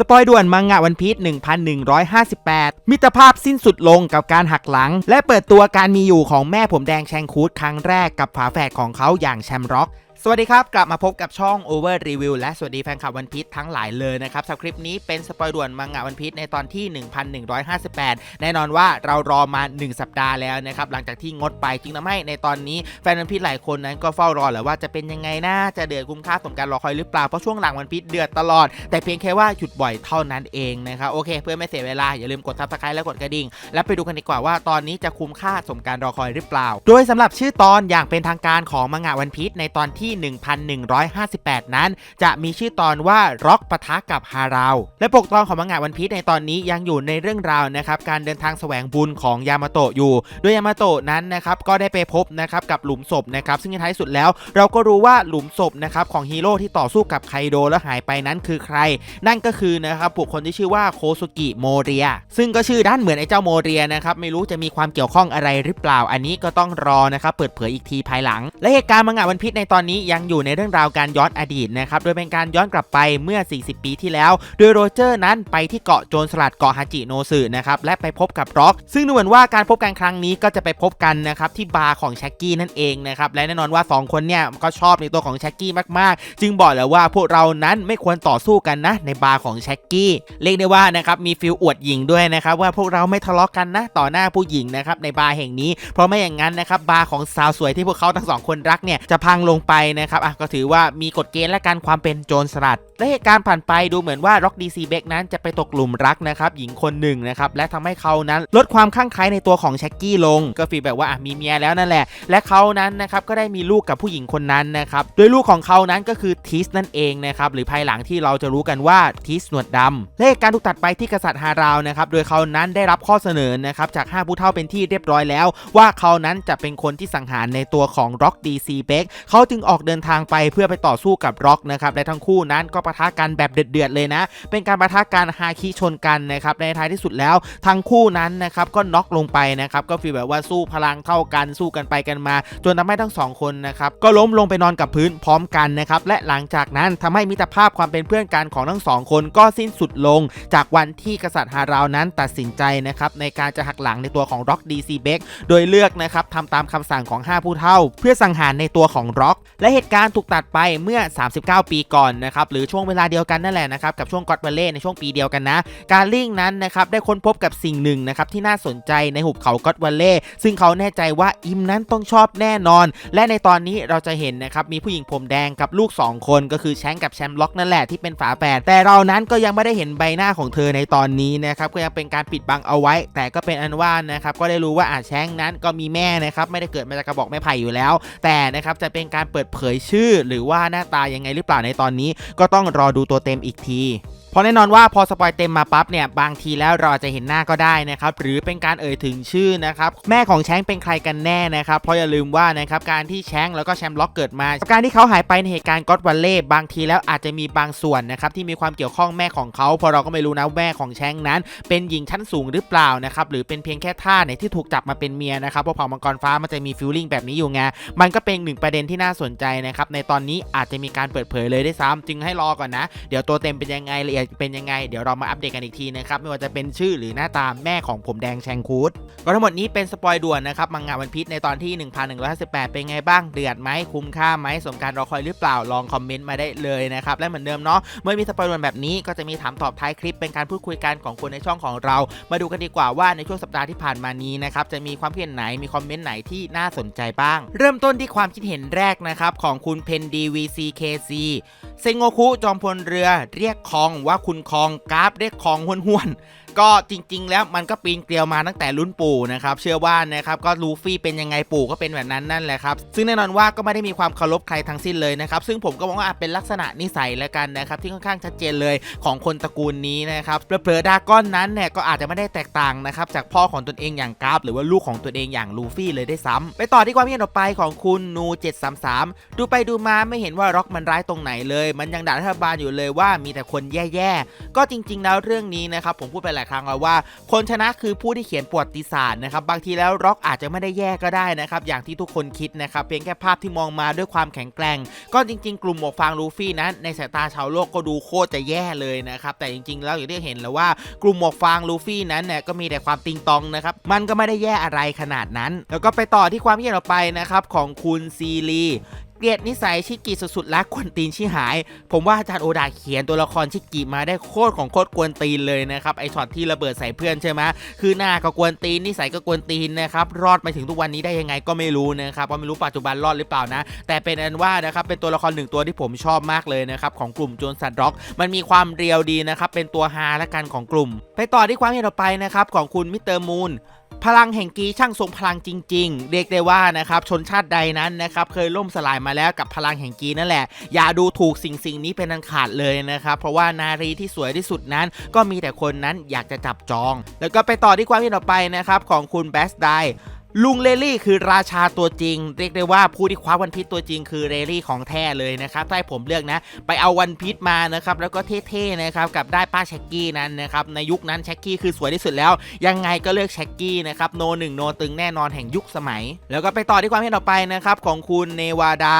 สปอยด่วนมังงะวันพีช1158 มิตรภาพสิ้นสุดลงกับการหักหลัง และเปิดตัวการมีอยู่ของแม่ผมแดงแชงคูดครั้งแรกกับฝาแฝดของเขาอย่างแชมร็อก สวัสดีครับ กลับมาพบกับช่อง Over Review และสวัสดีแฟนคลับวันพีชทั้งหลายเลยนะครับสำหรับคลิปนี้เป็นสปอยด่วนมังงะวันพีชในตอนที่ 1158 แน่นอนว่าเรารอมา 1 สัปดาห์แล้วนะครับหลังจากที่งดไปจึงทำให้ในตอนนี้แฟนวันพีชหลายคนนั้นก็เฝ้ารอแหละว่าจะเป็นยังไงนะจะเดือดคุ้มค่าสมการรอคอยหรือเปล่าเพราะช่วงหลังวันพีชเดือดตลอด แต่เพียงแค่ว่าหยุดบ่อยเท่านั้นเองนะครับโอเค เพื่อไม่เสียเวลาอย่าลืมกดทับสไครต์และกดกระดิ่ง แล้วไปดูกันดีกว่าว่าตอนนี้จะคุ้มค่าสมการรอคอยหรือเปล่า โดยสำหรับชื่อตอนอย่างเป็นทางการของมังงะวันพีชในตอนที่1158 นั้น จะมีชื่อตอนว่าร็อกปะทะกับฮาราว และปกตอนของมังงะวันพีชในตอนนี้ยังอยู่ในเรื่องราวนะครับการเดินทางแสวงบุญของยามาโตะอยู่ โดยยามาโตะนั้นนะครับก็ได้ไปพบนะครับกับหลุมศพนะครับซึ่งในท้ายสุดแล้ว เราก็รู้ว่าหลุมศพนะครับของฮีโร่ที่ต่อสู้กับไคโดแล้วหายไปนั้นคือใคร นั่นก็คือนะครับบุคคลที่ชื่อว่าโคสุกิโมเรีย ซึ่งก็ชื่อด้านเหมือนไอ้เจ้าโมเรียนะครับไม่รู้จะมีความเกี่ยวข้องอะไรหรือเปล่า อันนี้ก็ต้องรอนะครับเปิดเผยอีกทีภายหลัง และเหตุการณ์มังงะวันพิษในตอนนี้ยังอยู่ในเรื่องราวการย้อนอดีตนะครับ โดยเป็นการย้อนกลับไปเมื่อ 40 ปีที่แล้ว โดยโรเจอร์นั้นไปที่เกาะโจรสลัดเกาะฮาจิโนสึนะครับ และไปพบกับร็อก ซึ่งดูเหมือนว่าการพบกันครั้งนี้ก็จะไปพบกันนะครับที่บาร์ของแช็กกี้นั่นเองนะครับ และแน่นอนว่าสองคนเนี่ยก็ชอบในตัวของแช็กกี้มากๆ จึงบอกแล้วว่าพวกเรานั้นไม่ควรต่อสู้กันนะในบาร์ของแช็กกี้ เรียกได้ว่านะครับมีฟิลอวดหญิงด้วยนะครับว่าพวกเราไม่ทะเลาะกันนะต่อหน้าผู้หญิงนะครับในบาร์แห่งนี้ เพราะไม่อย่างนั้นนะครับบาร์ของสาวสวยที่พวกเขาทั้งสองคนรักเนี่ยจะพังลงไปนะครับอะก็ถือว่ามีกฎเกณฑ์และการความเป็นโจรสลัดและเหตุการณ์ผ่านไปดูเหมือนว่าร็อกดีซีเบกนั้นจะไปตกหลุมรักนะครับหญิงคนหนึ่งนะครับและทำให้เขานั้นลดความข้างใคล้ในตัวของแช็กกี้ลง ก็ฟีลแบบว่าอะมีเมียแล้วนั่นแหละ และเขานั้นนะครับก็ได้มีลูกกับผู้หญิงคนนั้นนะครับโดยลูกของเขานั้นก็คือทิสนั่นเองนะครับหรือภายหลังที่เราจะรู้กันว่าทิสหนวดดำและเหตุการณ์ถูกตัดไปที่กษัตริย์ฮาราวนะครับโดยเขานั้นได้รับข้อเสนอนะครับจากห้าผู้เฒ่าเป็นที่เรียบร้อยแล้ว ว่าเขานั้นจะเป็นคนที่สังหารในตัวของร็อกดีซีเบกเขาจึงออกเดินทางไปเพื่อไปต่อสู้กับร็อกนะครับและทั้งคู่นั้นก็ปะทะกันแบบเดือดๆเลยนะ เป็นการปะทะกันฮาคิชนกันนะครับในท้ายที่สุดแล้วทั้งคู่นั้นนะครับก็น็อกลงไปนะครับก็ฟีลแบบว่าสู้พลังเท่ากันสู้กันไปกันมา จนทำให้ทั้งสองคนนะครับก็ล้มลงไปนอนกับพื้นพร้อมกันนะครับและหลังจากนั้นทำให้มิตรภาพความเป็นเพื่อนกันของทั้งสองคนก็สิ้นสุดลง จากวันที่กษัตริย์ฮาราวนั้นตัดสินใจนะครับในการจะหักหลังในตัวของร็อกดีซีเบกโดยเลือกนะครับทำตามคำสั่งของ 5 ผู้เฒ่า เพื่อสังหารในตัวของร็อกและเหตุการณ์ถูกตัดไปเมื่อ 39 ปีก่อนนะครับหรือช่วงเวลาเดียวกันนั่นแหละนะครับกับช่วงกอดเวเล่ในช่วงปีเดียวกันนะการลิงนั้นนะครับได้ค้นพบกับสิ่งหนึ่งนะครับที่น่าสนใจในหุบเขาก็อดวัลเล่ซึ่งเขาแน่ใจว่าอิมนั้นต้องชอบแน่นอน และในตอนนี้เราจะเห็นนะครับมีผู้หญิงผมแดงกับลูก 2 คนก็คือแชงกับแชมป์ล็อกนั่นแหละที่เป็นฝาแฝดแต่เรานั้นก็ยังไม่ได้เห็นใบหน้าของเธอในตอนนี้นะครับก็ยังเป็นการปิดบังเอาไว้ แต่ก็เป็นอันว่านะครับก็ได้รู้ว่าอาแชงนั้นก็มีแม่นะครับไม่ได้เกิดมาจากกระบอกไม้ไผ่อยู่แล้ว แต่นะครับจะเป็นการเปิดเผยชื่อ หรือว่าหน้าตายังไงหรือเปล่าในตอนนี้ ก็ต้องรอดูตัวเต็มอีกทีเพราะแน่นอนว่าพอสปอยเต็มมาปั๊บเนี่ยบางทีแล้วเราอจะเห็นหน้าก็ได้นะครับหรือเป็นการเอ่ยถึงชื่อนะครับแม่ของแชงเป็นใครกันแน่นะครับเพราะอย่าลืมว่านะครับการที่แชงแล้วก็แชมป์ล็อกเกิดมาการที่เขาหายไปในเหตุการณ์ก็อดวันเล่บางทีแล้วอาจจะมีบางส่วนนะครับที่มีความเกี่ยวข้องแม่ของเขาเพราะเราก็ไม่รู้นะแม่ของแชงนั้น เป็นหญิงชั้นสูงหรือเปล่านะครับหรือเป็นเพียงแค่ท่าเนี่ยที่ถูกจับมาเป็นเมียนะครับเพราะเผ่ามังกรฟ้ามันจะมีฟิลลิ่งแบบนี้อยู่ไงมันก็เป็นหนึ่งประเด็นที่น่าสนใจนะครับในตอนนี้อาจจะมีการเปิดเผยเลยได้ซ้ำจึงให้รอก่อนนะ เดี๋ยวตัวเต็มเป็นยังไงละเอียดเป็นยังไง เดี๋ยวเรามาอัปเดตกันอีกทีนะครับไม่ว่าจะเป็นชื่อหรือหน้าตาแม่ของผมแดงแชงคูดก็ทั้งหมดนี้เป็นสปอยด่วนนะครับมังงะวันพิษในตอนที่ 1158 เป็นไงบ้างเดือดไหมคุ้มค่าไหมสมการรอคอยหรือเปล่าลองคอมเมนต์มาได้เลยนะครับและเหมือนเดิมเนาะเมื่อมีสปอยด่วนแบบนี้ก็จะมีถามตอบท้ายคลิปเป็นการพูดคุยกันของคนในช่องของเรา มาดูกันดีกว่าว่าในช่วงสัปดาห์ที่ผ่านมานี้นะครับจะมีความคิดเห็นไหนมีคอมเมนต์ไหนที่น่าสนใจบ้าง เริ่มต้นที่ความคิดเห็นแรกนะครับของคุณเพนดีวีซีเคซี เซงโงคุจอมพลเรือเรียกคองว่าคุณคองกราฟเรียกคองห้วนห้วนๆก็จริง ๆ แล้วมันก็ปีนเกลียวมาตั้งแต่รุ่นปู่นะครับเชื่อว่านะครับก็ลูฟี่เป็นยังไงปู่ก็เป็นแบบนั้นนั่นแหละครับซึ่งแน่นอนว่าก็ไม่ได้มีความเคารพใครทั้งสิ้นเลยนะครับซึ่งผมก็มองว่าเป็นลักษณะนิสัยแล้วกันนะครับที่ค่อนข้างชัดเจนเลยของคนตระกูลนี้นะครับเผลอๆดาก้อนนั้นเนี่ยก็อาจจะไม่ได้แตกต่างนะครับจากพ่อของตนเองอย่างกราฟ หรือว่าลูกของตนเองอย่างลูฟี่เลยได้ซ้ำไปต่อที่ความเห็นต่อไปของคุณนู733 ดูไปดูมาไม่เห็นว่าร็อกมันร้ายตรงไหนเลย มันยังด่ารัฐบาลอยู่เลยว่ามีแต่คนแย่ๆก็จริง ๆ แล้วเรื่องนี้นะครับผมพูดไปลายครั้งแล้วว่า คนชนะคือผู้ที่เขียนประวัติศาสตร์นะครับบางทีแล้วร็อกอาจจะไม่ได้แย่ก็ได้นะครับอย่างที่ทุกคนคิดนะครับเพียงแค่ภาพที่มองมาด้วยความแข็งแกร่ง ก็จริง ๆ กลุ่มหมวกฟางลูฟี่นั้นในสายตาชาวโลกก็ดูโคตรจะแย่เลยนะครับแต่จริงๆแล้วอย่างที่เห็นแล้วว่ากลุ่มหมวกฟางลูฟี่นั้นเนี่ยก็มีแต่ความติงตองนะครับมันก็ไม่ได้แย่อะไรขนาดนั้น แล้วก็ไปต่อที่ความเห็นต่อไปนะครับของคุณซีรี เกลียดนิสัยชิกิสุดๆและกวนตีนชิหาย ผมว่าอาจารย์โอดาเขียนตัวละครชิกิมาได้โคตรของโคตรกวนตีนเลยนะครับไอช็อตที่ระเบิดใส่เพื่อนใช่ไหมคือหน้าก็กวนตีนนิสัยก็กวนตีนนะครับรอดมาถึงทุกวันนี้ได้ยังไงก็ไม่รู้นะครับว่าไม่รู้ปัจจุบันรอดหรือเปล่านะ แต่เป็นอันว่านะครับเป็นตัวละครหนึ่งตัวที่ผมชอบมากเลยนะครับของกลุ่มโจนสันร็อก มันมีความเรียวดีนะครับเป็นตัวฮาและกันของกลุ่ม ไปต่อที่ความเห็นต่อไปนะครับของคุณมิสเตอร์มูน พลังแห่งกีช่างทรงพลังจริง ๆ เรียกได้ว่านะครับชนชาติใดนั้นนะครับเคยล่มสลายมาแล้วกับพลังแห่งกีนั่นแหละ อย่าดูถูกสิ่งสิ่งนี้เป็นอันขาดเลยนะครับ เพราะว่านารีที่สวยที่สุดนั้น ก็มีแต่คนนั้นอยากจะจับจอง แล้วก็ไปต่อที่ความคิดต่อไปนะครับของคุณแบสได ลุงเลลี่คือราชาตัวจริง เรียกได้ว่าผู้ที่คว้าวันพีชตัวจริงคือเรลี่ของแท้เลยนะครับถ้าให้ผมเลือกนะ ไปเอาวันพีชมานะครับแล้วก็เท่ๆนะครับกับได้ป้าแช็กกี้นั้นนะครับในยุคนั้นแช็กกี้คือสวยที่สุดแล้ว ยังไงก็เลือกแช็กกี้นะครับโนหนึ่งโนตึงแน่นอนแห่งยุคสมัย แล้วก็ไปต่อที่ความเห็นต่อไปนะครับของคุณเนวาดา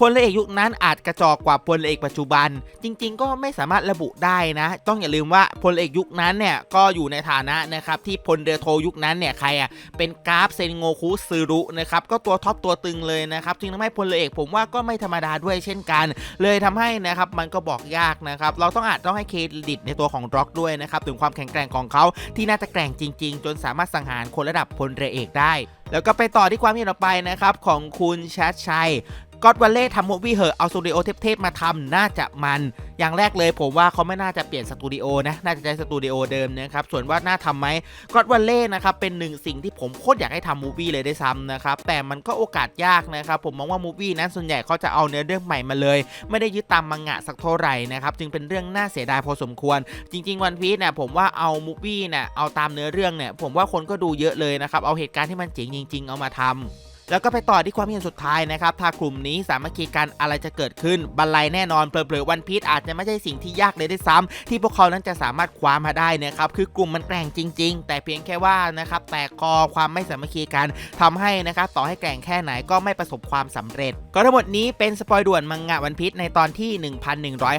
พลเอกยุคนั้นอาจกระจอกกว่าพลเอกปัจจุบัน จริง ๆ ก็ไม่สามารถระบุได้นะ ต้องอย่าลืมว่าพลเอกยุคนั้นเนี่ยก็อยู่ในฐานะนะครับที่พลเรือโทยุคนั้นเนี่ยใครอะเป็นกราฟเซนโงคุซึรุนะครับก็ตัวท็อปตัวตึงเลยนะครับจึงทำให้พลเอกผมว่าก็ไม่ธรรมดาด้วยเช่นกัน เลยทำให้นะครับมันก็บอกยากนะครับเราต้องอาจต้องให้เครดิตในตัวของร็อกด้วยนะครับถึงความแข็งแกร่งของเขาที่น่าจะแกร่งจริง ๆ จนสามารถสังหารคนระดับพลเรือเอกได้แล้วก็ไปต่อที่ความเห็นต่อไปนะครับของคุณแชทชัย ก็อดวัลเล่ทำมูฟวี่เหอะเอาสตูดิโอเทพๆมาทำน่าจะมัน อย่างแรกเลยผมว่าเขาไม่น่าจะเปลี่ยนสตูดิโอนะ น่าจะใช้สตูดิโอเดิมนะครับ ส่วนว่าน่าทำไหมก็อดวัลเล่นะครับ เป็นหนึ่งสิ่งที่ผมโคตรอยากให้ทำมูฟวี่เลยได้ซ้ำนะครับ แต่มันก็โอกาสยากนะครับ ผมมองว่ามูฟวี่นั้นส่วนใหญ่เขาจะเอาเนื้อเรื่องใหม่มาเลย ไม่ได้ยึดตามมังงะสักเท่าไหร่นะครับ จึงเป็นเรื่องน่าเสียดายพอสมควร จริง ๆ วันพีซเนี่ยผมว่าเอามูฟวี่เนี่ยเอาตามเนื้อเรื่องเนี่ยผมว่าคนก็ดูเยอะเลยนะครับเอาเหตุการณ์ที่มันเจ๋งจริง ๆ เอามาทำ แล้วก็ไปต่อที่ความเห็นสุดท้ายนะครับถ้ากลุ่มนี้สามัคคีกันอะไรจะเกิดขึ้นบันไลแน่นอนเผลอๆวันพีชอาจจะไม่ใช่สิ่งที่ยากเลยด้วยซ้ำที่พวกเขานั้นจะสามารถคว้ามาได้นะครับคือกลุ่มมันแกร่งจริง ๆ แต่เพียงแค่ว่านะครับแตกคอความไม่สามัคคีกันทำให้นะครับต่อให้แกร่งแค่ไหนก็ไม่ประสบความสำเร็จ ก็ทั้งหมดนี้เป็นสปอยด่วนมังงะวันพีชในตอนที่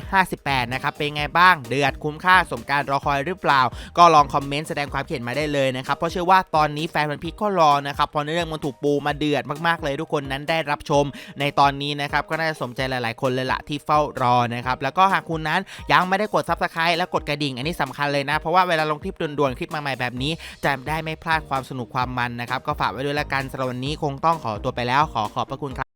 1158 นะครับเป็นไงบ้างเดือดคุ้มค่าสมการรอคอยหรือเปล่า ก็ลองคอมเมนต์แสดงความคิดเห็นมาได้เลยนะครับเพราะเชื่อว่าตอนนี้แฟนวันพีชก็รอนะครับพราะเรื่องมันถูกปูมาเดือดมากๆเลยทุกคนนั้นได้รับชมในตอนนี้นะครับก็น่าจะสมใจหลาย ๆ คนเลยละที่เฝ้ารอนะครับแล้วก็หากคุณนั้นยังไม่ได้กดซับสไครต์และกดกระดิ่ง อันนี้สำคัญเลยนะ เพราะว่าเวลาลงคลิปด่วนๆคลิปมาใหม่แบบนี้จะได้ไม่พลาดความสนุกความมันนะครับก็ฝากไว้ด้วยละกันสำหรับวันนี้คงต้องขอตัวไปแล้วขอขอบพระคุณครับ